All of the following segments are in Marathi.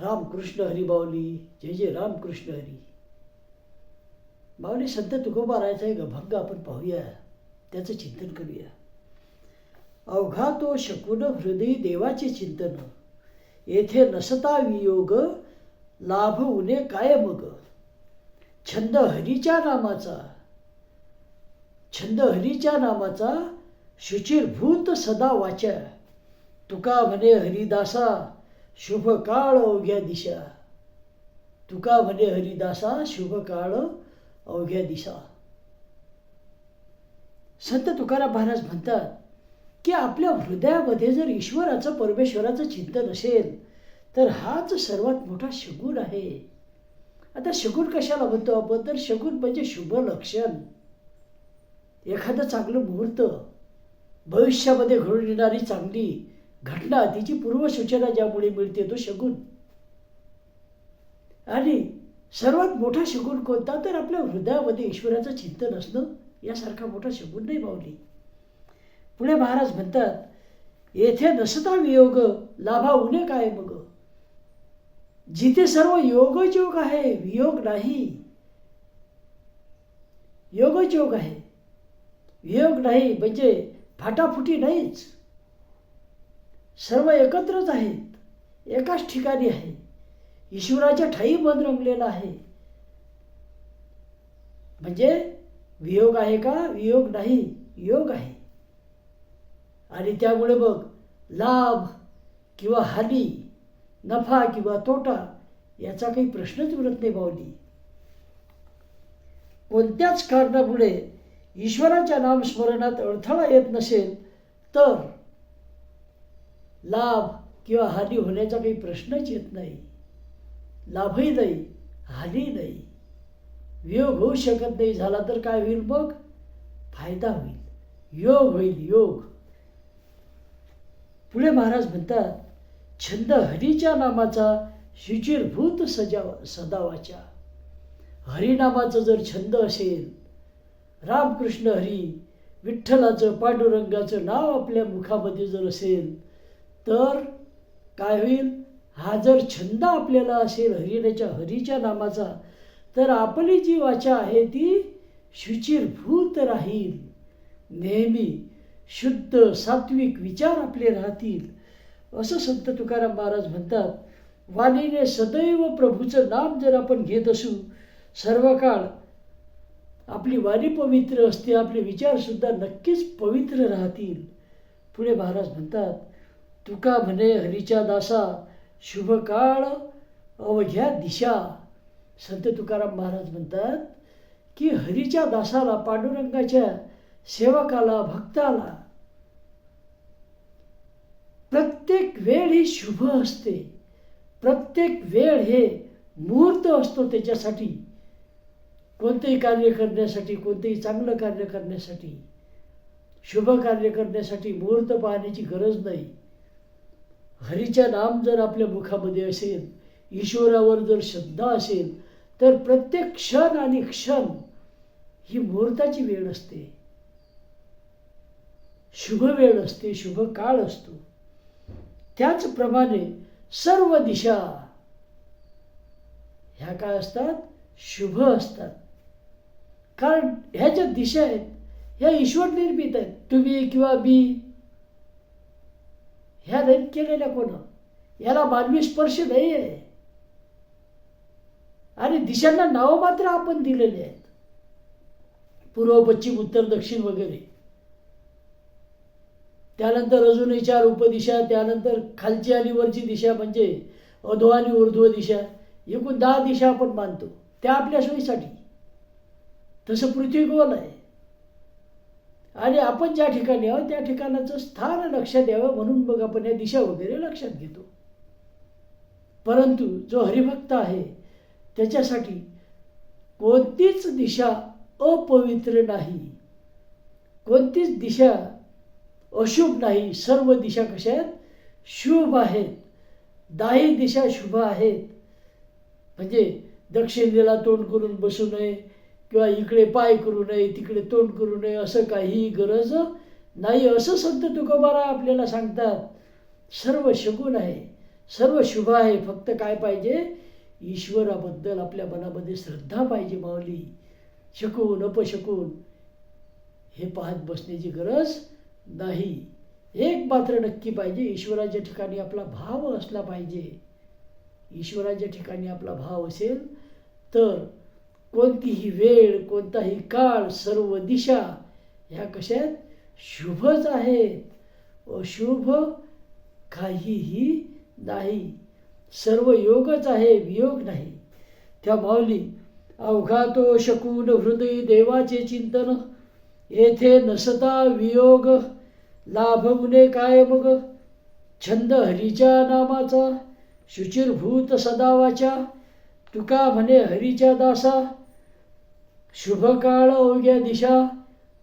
रामकृष्ण हरी बावली जय जय रामकृष्ण हरी. बावली संत तुकोबारायचा एक अभंग आपण पाहूया. त्याचं चिंतन करूया. अवघा तो शकून हृदय देवाचे चिंतन. येथे नसता वियोग लाभ उने काय मग? छंद हरीच्या नामाचा. छंद हरीच्या नामाचा शुचिरभूत सदा वाचा. तुका म्हणे हरिदासा शुभ काळ अवघ्या दिशा. तुका म्हणे हरिदासा शुभ काळ अवघ्या दिशा. संत तुकाराम महाराज म्हणतात की आपल्या हृदयामध्ये जर ईश्वराचं परमेश्वराचं चिंतन असेल तर हाच सर्वात मोठा शगुन आहे. आता शगुन कशाला म्हणतो आपण? तर शगुन म्हणजे शुभ लक्षण. एखादं चांगलं मुहूर्त भविष्यामध्ये घडून येणारी चांगली घटना तिची पूर्वसूचना ज्यामुळे मिळते तो शगुन. आणि सर्वात मोठा शगुन कोणता? तर आपल्या हृदयामध्ये ईश्वराचं चिंतन असणं यासारखा मोठा शगुन नाही मावली पुणे महाराज म्हणतात येथे नसता वियोग लाभा उणे काय मग? जिथे सर्व योगच योग आहे वियोग नाही. योगच योग आहे. वियोग नाही म्हणजे फाटाफुटी नाहीच. सर्व एकत्रच आहेत. एकाच ठिकाणी आहे. ईश्वराच्या ठाई मन रंगलेला आहे. म्हणजे वियोग आहे का? वियोग नाही. योग आहे. आणि त्यामुळे मग लाभ किंवा हानी नफा किंवा तोटा याचा काही प्रश्नच उरत नाही बावली कोणत्याच कारणामुळे ईश्वराच्या नामस्मरणात अडथळा येत नसेल तर लाभ किंवा हानी होण्याचा काही प्रश्नच येत नाही. लाभही नाही हानी नाही. वियोग होऊ शकत नाही झाला तर काय होईल मग? फायदा होईल. योग होईल योग. पुढे महाराज म्हणतात छंद हरीच्या नामाचा शुचिरभूत सजाव सदावाच्या हरिनामाचं जर छंद असेल रामकृष्ण हरी विठ्ठलाचं पांडुरंगाचं नाव आपल्या मुखामध्ये जर असेल तर काय होईल? हा जर छंद आपल्याला असेल हरिणाच्या हरीच्या नामाचा तर आपली जी वाचा आहे ती शुचिरभूत राहील. नेहमी शुद्ध सात्विक विचार आपले राहतील. असं संत तुकाराम महाराज म्हणतात वाणीने सदैव प्रभूचं नाम जर आपण घेत असू सर्व काळ आपली वाणी पवित्र असते आपले विचारसुद्धा नक्कीच पवित्र राहतील. पुढे महाराज म्हणतात तुका म्हणे हरीच्या दासा शुभ काळ अवघ्या दिशा. संत तुकाराम महाराज म्हणतात की हरीच्या दासाला पांडुरंगाच्या सेवकाला भक्ताला प्रत्येक वेळ ही शुभ असते. प्रत्येक वेळ हे मुहूर्त असतो त्याच्यासाठी. कोणतेही कार्य करण्यासाठी कोणतेही चांगलं कार्य करण्यासाठी शुभ कार्य करण्यासाठी मुहूर्त पाहण्याची गरज नाही. हरीच्या नाम जर आपल्या मुखामध्ये असेल ईश्वरावर जर श्रद्धा असेल तर प्रत्येक क्षण आणि क्षण ही मुहूर्ताची वेळ असते. शुभ वेळ असते शुभ काळ असतो. त्याचप्रमाणे सर्व दिशा ह्या काय असतात? शुभ असतात. कारण ह्या ज्या दिशा आहेत ह्या ईश्वर निर्मित आहेत. तुम्ही किंवा मी ह्या नाहीत केलेल्या कोण? याला मानवी स्पर्श नाही आहे आणि दिशांना नावं मात्र आपण दिलेले आहेत. पूर्व पश्चिम उत्तर दक्षिण वगैरे. त्यानंतर अजूनही चार उपदिशा त्यानंतर खालची आणि वरची दिशा म्हणजे अधो आणि ऊर्ध्व दिशा. एकूण दहा दिशा आपण मानतो. त्या आपल्या सोयीसाठी. तसं पृथ्वी गोल आहे? आणि आपण ज्या ठिकाणी आहोत त्या ठिकाणाचं स्थान लक्षात यावं म्हणून मग आपण या दिशा वगैरे लक्षात घेतो. परंतु जो हरिभक्त आहे त्याच्यासाठी कोणतीच दिशा अपवित्र नाही. कोणतीच दिशा अशुभ नाही. सर्व दिशा कशा आहेत शुभ आहेत. दाही दिशा शुभ आहेत. म्हणजे दक्षिणेला तोंड करून बसू नये किंवा इकडे पाय करू नये तिकडे तोंड करू नये असं काही गरज नाही. असं संत तुकोबारा आपल्याला सांगतात सर्व शगुण आहे सर्व शुभ आहे फक्त काय पाहिजे? ईश्वराबद्दल आपल्या मनामध्ये श्रद्धा पाहिजे माऊली. शकून अपशकून हे पाहत बसण्याची गरज नाही. एक मात्र नक्की पाहिजे ईश्वराच्या ठिकाणी आपला भाव असला पाहिजे. ईश्वराच्या ठिकाणी आपला भाव असेल तर कोणतीही वेळ कोणताही काळ सर्व दिशा ह्या कशा आहेत शुभच आहेत. अशुभ काहीही नाही. सर्व योगच आहे वियोग नाही. त्या माऊली अवघातो शकून हृदय देवाचे चिंतन. येथे नसता वियोग लाभ काय मग? छंद हरीच्या नामाचा शुचिरभूत सदावाच्या तुका म्हणे हरीच्या दासा शुभ काळ अवघ्या दिशा.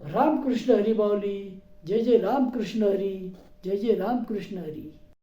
रामकृष्ण हरी बावली जय जय रामकृष्ण हरी. जय जय रामकृष्ण हरी.